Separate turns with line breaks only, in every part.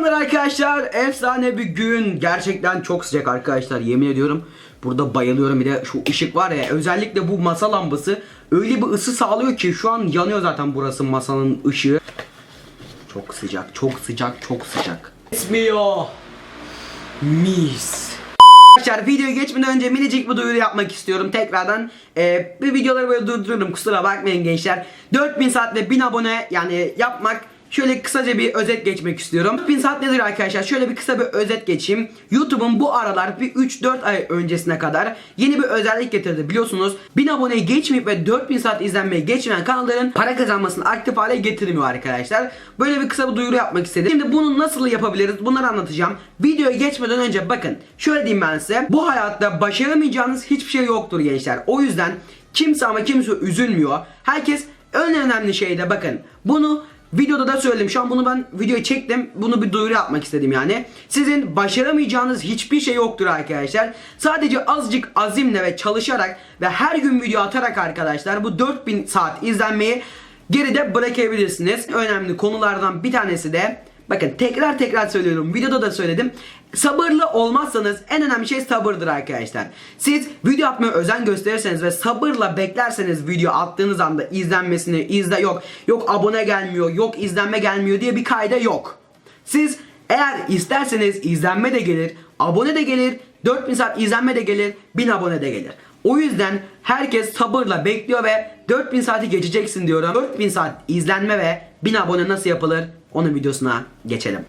Selamlar arkadaşlar. Efsane bir gün. Gerçekten çok sıcak arkadaşlar. Yemin ediyorum. Burada bayılıyorum. Bir de şu ışık var ya. Özellikle bu masa lambası öyle bir ısı sağlıyor ki şu an yanıyor zaten burası masanın ışığı. Çok sıcak, çok sıcak, çok sıcak. Esmiyor. Mis. Arkadaşlar videoya geçmeden önce minicik bir duyuru yapmak istiyorum. Tekrardan e, bir videoları böyle durdururum. Kusura bakmayın gençler. 4000 saat ve 1000 abone yani yapmak Şöyle kısaca bir özet geçmek istiyorum. 4000 saat nedir arkadaşlar? Şöyle bir kısa bir özet geçeyim. YouTube'un bu aralar bir 3-4 ay öncesine kadar yeni bir özellik getirdi. Biliyorsunuz 1000 aboneye geçmeyip ve 4000 saat izlenmeye geçmeyen kanalların para kazanmasını aktif hale getirmiyor arkadaşlar. Böyle bir kısa bir duyuru yapmak istedim. Şimdi bunu nasıl yapabiliriz? Bunları anlatacağım. Videoya geçmeden önce bakın. Şöyle diyeyim ben size. Bu hayatta başaramayacağınız hiçbir şey yoktur gençler. O yüzden kimse ama kimse üzülmüyor. Herkes en önemli şey de bakın. Bunu Videoda da söyledim. Şu an bunu ben videoya çektim. Bunu bir duyuru yapmak istedim yani. Sizin başaramayacağınız hiçbir şey yoktur arkadaşlar. Sadece azıcık azimle ve çalışarak ve her gün video atarak arkadaşlar bu 4000 saat izlenmeyi geride bırakabilirsiniz. Önemli konulardan bir tanesi de Bakın tekrar tekrar söylüyorum. Videoda da söyledim. Sabırlı olmazsanız en önemli şey sabırdır arkadaşlar. Siz video atmaya özen gösterirseniz ve sabırla beklerseniz video attığınız anda izlenmesini izle yok. Yok abone gelmiyor, yok izlenme gelmiyor diye bir kayda yok. Siz eğer isterseniz izlenme de gelir, abone de gelir, 4000 saat izlenme de gelir, 1000 abone de gelir. O yüzden herkes sabırla bekliyor ve 4000 saati geçeceksin diyorum. 4000 saat izlenme ve 1000 abone nasıl yapılır? Onun videosuna geçelim.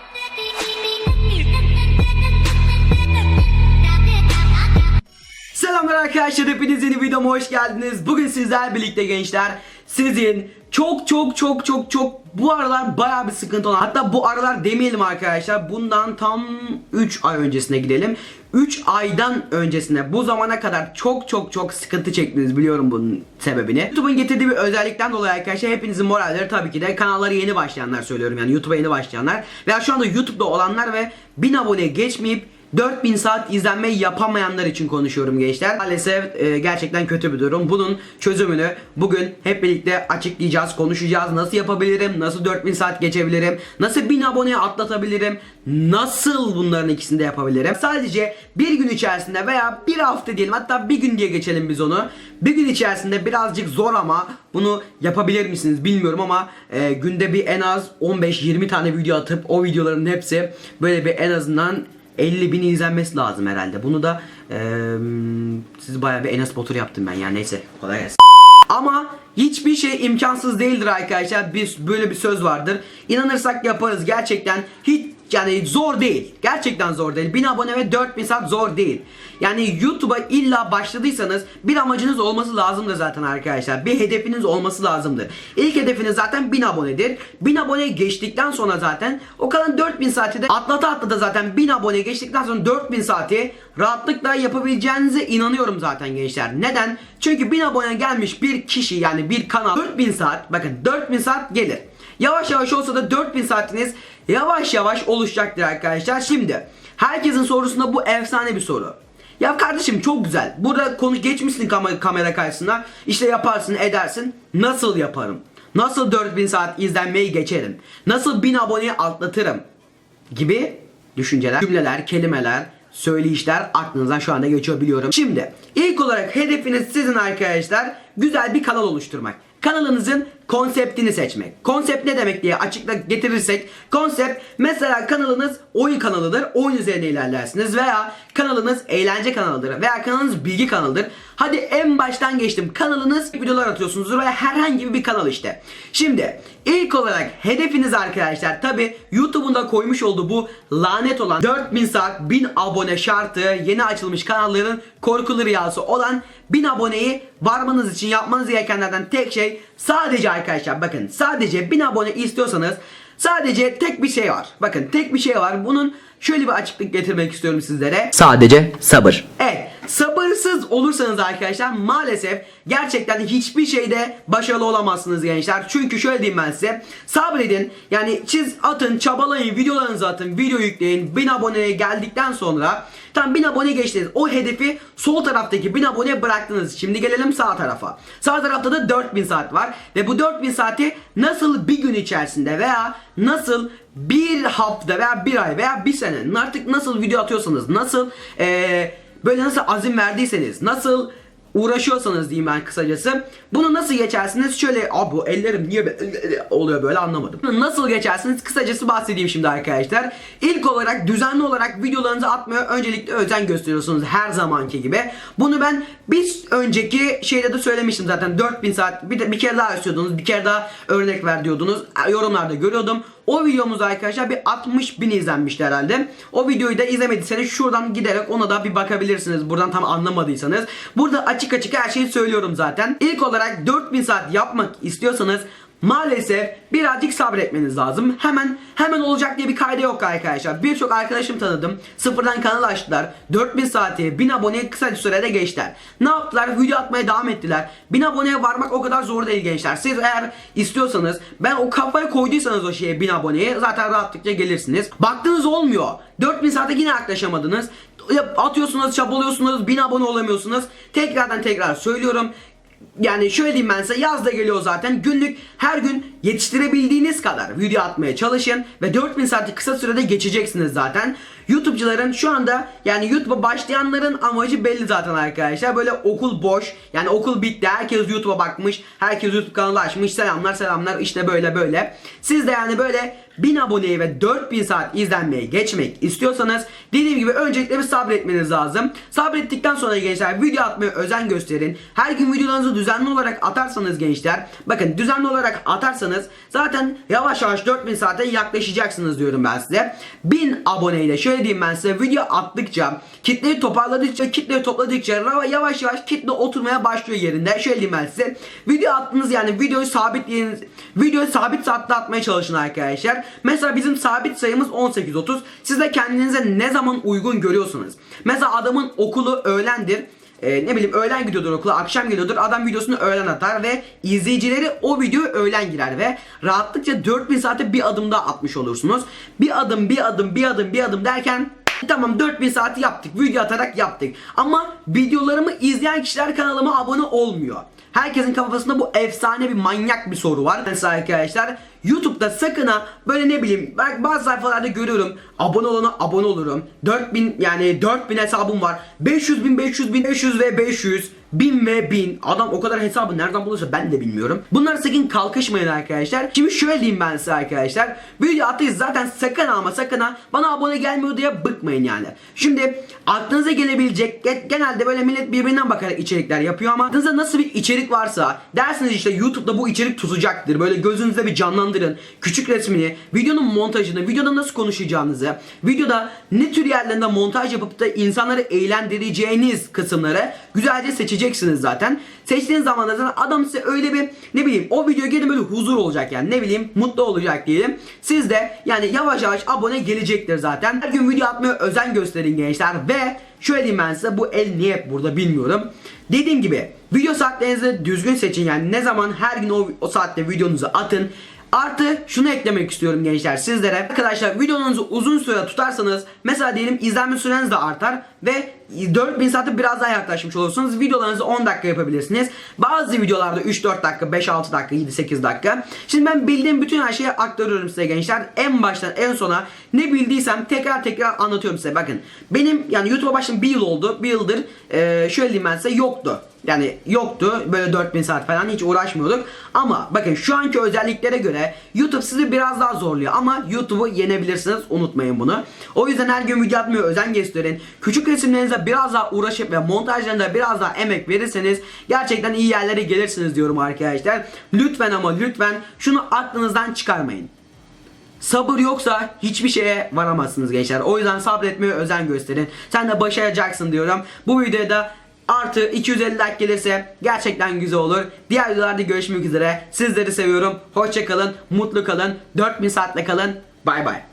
Selamlar arkadaşlar hepiniz yeni videoma hoş geldiniz. Bugün sizler birlikte gençler sizin çok çok çok çok çok bu aralar baya bir sıkıntı olan hatta bu aralar demeyelim arkadaşlar bundan tam 3 ay öncesine gidelim. 3 aydan öncesine bu zamana kadar çok çok çok sıkıntı çektiniz biliyorum bunun sebebini. YouTube'un getirdiği bir özellikten dolayı arkadaşlar hepinizin moralleri tabii ki de kanalları yeni başlayanlar söylüyorum yani YouTube'a yeni başlayanlar. Veya şu anda YouTube'da olanlar ve 1000 abone geçmeyip 4000 saat izlenme yapamayanlar için konuşuyorum gençler. Maalesef e, gerçekten kötü bir durum. Bunun çözümünü bugün hep birlikte açıklayacağız, konuşacağız. Nasıl yapabilirim? Nasıl 4000 saat geçebilirim? Nasıl 1000 aboneye atlatabilirim? Nasıl bunların ikisini de yapabilirim? Sadece bir gün içerisinde veya bir hafta diyelim hatta bir gün diye geçelim biz onu. Bir gün içerisinde birazcık zor ama bunu yapabilir misiniz bilmiyorum ama e, günde bir en az 15-20 tane video atıp o videoların hepsi böyle bir en azından 50 bin izlenmesi lazım herhalde. Bunu da eee siz bayağı bir Enes Batur yaptım ben yani neyse kolay gelsin. Ama hiçbir şey imkansız değildir arkadaşlar. Bir, böyle bir söz vardır. İnanırsak yaparız gerçekten. Hiç yani zor değil. Gerçekten zor değil. 1000 abone ve 4000 saat zor değil. Yani YouTube'a illa başladıysanız bir amacınız olması lazımdır zaten arkadaşlar. Bir hedefiniz olması lazımdır. İlk hedefiniz zaten 1000 abonedir. 1000 abone geçtikten sonra zaten o kalan 4000 saati de atlata atlata zaten 1000 abone geçtikten sonra 4000 saati rahatlıkla yapabileceğinize inanıyorum zaten gençler. Neden? Çünkü 1000 abone gelmiş bir kişi yani bir kanal 4000 saat bakın 4000 saat gelir. Yavaş yavaş olsa da 4000 saatiniz yavaş yavaş oluşacaktır arkadaşlar. Şimdi herkesin sorusunda bu efsane bir soru. Ya kardeşim çok güzel. Burada konu geçmişsin kam- kamera karşısına. İşte yaparsın edersin. Nasıl yaparım? Nasıl 4000 saat izlenmeyi geçerim? Nasıl 1000 aboneyi atlatırım? Gibi düşünceler, cümleler, kelimeler, söyleyişler aklınızdan şu anda geçiyor biliyorum. Şimdi ilk olarak hedefiniz sizin arkadaşlar güzel bir kanal oluşturmak. Kanalınızın konseptini seçmek. Konsept ne demek diye açıkla getirirsek konsept mesela kanalınız oyun kanalıdır. Oyun üzerine ilerlersiniz veya kanalınız eğlence kanalıdır veya kanalınız bilgi kanalıdır. Hadi en baştan geçtim. Kanalınız videolar atıyorsunuzdur veya herhangi bir kanal işte. Şimdi ilk olarak hedefiniz arkadaşlar tabi YouTube'un da koymuş olduğu bu lanet olan 4000 saat 1000 abone şartı yeni açılmış kanalların korkulu rüyası olan 1000 aboneyi varmanız için yapmanız gerekenlerden tek şey sadece arkadaşlar bakın sadece 1000 abone istiyorsanız sadece tek bir şey var. Bakın tek bir şey var. Bunun şöyle bir açıklık getirmek istiyorum sizlere. Sadece sabır. Evet. Sabırsız olursanız arkadaşlar maalesef gerçekten hiçbir şeyde başarılı olamazsınız gençler. Çünkü şöyle diyeyim ben size. Sabredin. Yani çiz atın, çabalayın, videolarınızı atın, video yükleyin. 1000 aboneye geldikten sonra tam 1000 abone geçtiniz. O hedefi sol taraftaki 1000 abone bıraktınız. Şimdi gelelim sağ tarafa. Sağ tarafta da 4000 saat var ve bu 4000 saati nasıl bir gün içerisinde veya nasıl bir hafta veya bir ay veya bir sene artık nasıl video atıyorsanız nasıl eee böyle nasıl azim verdiyseniz nasıl uğraşıyorsanız diyeyim ben kısacası. Bunu nasıl geçersiniz? Şöyle abi bu ellerim niye böyle oluyor böyle anlamadım. Nasıl geçersiniz? Kısacası bahsedeyim şimdi arkadaşlar. İlk olarak düzenli olarak videolarınızı atmaya öncelikle özen gösteriyorsunuz her zamanki gibi. Bunu ben bir önceki şeyde de söylemiştim zaten 4000 saat bir, de, bir kere daha istiyordunuz bir kere daha örnek ver diyordunuz yorumlarda görüyordum. O videomuz arkadaşlar bir 60 bin izlenmişti herhalde. O videoyu da izlemediyseniz şuradan giderek ona da bir bakabilirsiniz. Buradan tam anlamadıysanız. Burada açık açık her şeyi söylüyorum zaten. İlk olarak 4000 saat yapmak istiyorsanız Maalesef birazcık sabretmeniz lazım. Hemen hemen olacak diye bir kayda yok arkadaşlar. Birçok arkadaşım tanıdım. Sıfırdan kanal açtılar. 4000 saati 1000 aboneye kısa bir sürede geçtiler. Ne yaptılar? Video atmaya devam ettiler. 1000 aboneye varmak o kadar zor değil gençler. Siz eğer istiyorsanız ben o kafaya koyduysanız o şeye 1000 aboneye zaten rahatlıkla gelirsiniz. Baktınız olmuyor. 4000 saate yine yaklaşamadınız. Atıyorsunuz, çabalıyorsunuz, 1000 abone olamıyorsunuz. Tekrardan tekrar söylüyorum yani şöyle diyeyim ben size yaz da geliyor zaten günlük her gün yetiştirebildiğiniz kadar video atmaya çalışın ve 4000 saati kısa sürede geçeceksiniz zaten. YouTube'cuların şu anda yani YouTube'a başlayanların amacı belli zaten arkadaşlar. Böyle okul boş yani okul bitti herkes YouTube'a bakmış herkes YouTube kanalı açmış selamlar selamlar işte böyle böyle. Siz de yani böyle 1000 aboneye ve 4000 saat izlenmeye geçmek istiyorsanız dediğim gibi öncelikle bir sabretmeniz lazım. Sabrettikten sonra gençler video atmaya özen gösterin. Her gün videolarınızı düzenli olarak atarsanız gençler bakın düzenli olarak atarsanız zaten yavaş yavaş 4000 saate yaklaşacaksınız diyorum ben size. 1000 aboneyle şöyle diyeyim ben size video attıkça kitleyi toparladıkça kitleyi topladıkça yavaş yavaş kitle oturmaya başlıyor yerinde. Şöyle diyeyim ben size. Video attınız yani videoyu sabitleyin. Videoyu sabit saatte atmaya çalışın arkadaşlar. Mesela bizim sabit sayımız 18.30. Siz de kendinize ne zaman uygun görüyorsunuz. Mesela adamın okulu öğlendir. Ee, ne bileyim öğlen gidiyordur okula akşam geliyordur adam videosunu öğlen atar ve izleyicileri o videoyu öğlen girer ve rahatlıkça 4000 saate bir adım daha atmış olursunuz. Bir adım bir adım bir adım bir adım derken Tamam 4000 saati yaptık. Video atarak yaptık. Ama videolarımı izleyen kişiler kanalıma abone olmuyor. Herkesin kafasında bu efsane bir manyak bir soru var. Mesela arkadaşlar YouTube'da sakın ha böyle ne bileyim ben bazı sayfalarda görüyorum abone olana abone olurum. 4000 yani 4000 hesabım var. 500 bin 500 bin 500 ve 500 1000 ve 1000 adam o kadar hesabı nereden bulursa ben de bilmiyorum. Bunlar sakın kalkışmayın arkadaşlar. Şimdi şöyle diyeyim ben size arkadaşlar. Video attıyız zaten sakın ama sakın ha bana abone gelmiyor diye bıkmayın yani. Şimdi aklınıza gelebilecek genelde böyle millet birbirinden bakarak içerikler yapıyor ama aklınızda nasıl bir içerik varsa dersiniz işte YouTube'da bu içerik tutacaktır. Böyle gözünüzde bir canlandırın. Küçük resmini, videonun montajını, videoda nasıl konuşacağınızı, videoda ne tür yerlerinde montaj yapıp da insanları eğlendireceğiniz kısımları güzelce seçeceksiniz zaten. Seçtiğiniz zaman zaten adam size öyle bir ne bileyim o video gelin böyle huzur olacak yani ne bileyim mutlu olacak diyelim. Siz de yani yavaş yavaş abone gelecektir zaten. Her gün video atmaya özen gösterin gençler ve şöyle diyeyim ben size bu el niye burada bilmiyorum. Dediğim gibi video saatlerinizi düzgün seçin yani ne zaman her gün o, o saatte videonuzu atın. Artı şunu eklemek istiyorum gençler sizlere. Arkadaşlar videonuzu uzun süre tutarsanız mesela diyelim izlenme süreniz de artar ve 4000 saate biraz daha yaklaşmış olursunuz. Videolarınızı 10 dakika yapabilirsiniz. Bazı videolarda 3-4 dakika, 5-6 dakika, 7-8 dakika. Şimdi ben bildiğim bütün her şeyi aktarıyorum size gençler. En baştan en sona ne bildiysem tekrar tekrar anlatıyorum size. Bakın benim yani YouTube'a başladım bir yıl oldu. Bir yıldır e, şöyle diyeyim ben size yoktu. Yani yoktu böyle 4000 saat falan hiç uğraşmıyorduk. Ama bakın şu anki özelliklere göre YouTube sizi biraz daha zorluyor. Ama YouTube'u yenebilirsiniz unutmayın bunu. O yüzden her gün video atmaya özen gösterin. Küçük resimlerinize biraz daha uğraşıp ve montajlarında biraz daha emek verirseniz gerçekten iyi yerlere gelirsiniz diyorum arkadaşlar. Lütfen ama lütfen şunu aklınızdan çıkarmayın. Sabır yoksa hiçbir şeye varamazsınız gençler. O yüzden sabretmeye özen gösterin. Sen de başaracaksın diyorum. Bu videoda artı 250 like gelirse gerçekten güzel olur. Diğer videolarda görüşmek üzere. Sizleri seviyorum. Hoşça kalın, mutlu kalın, 4000 saatle kalın. Bay bay.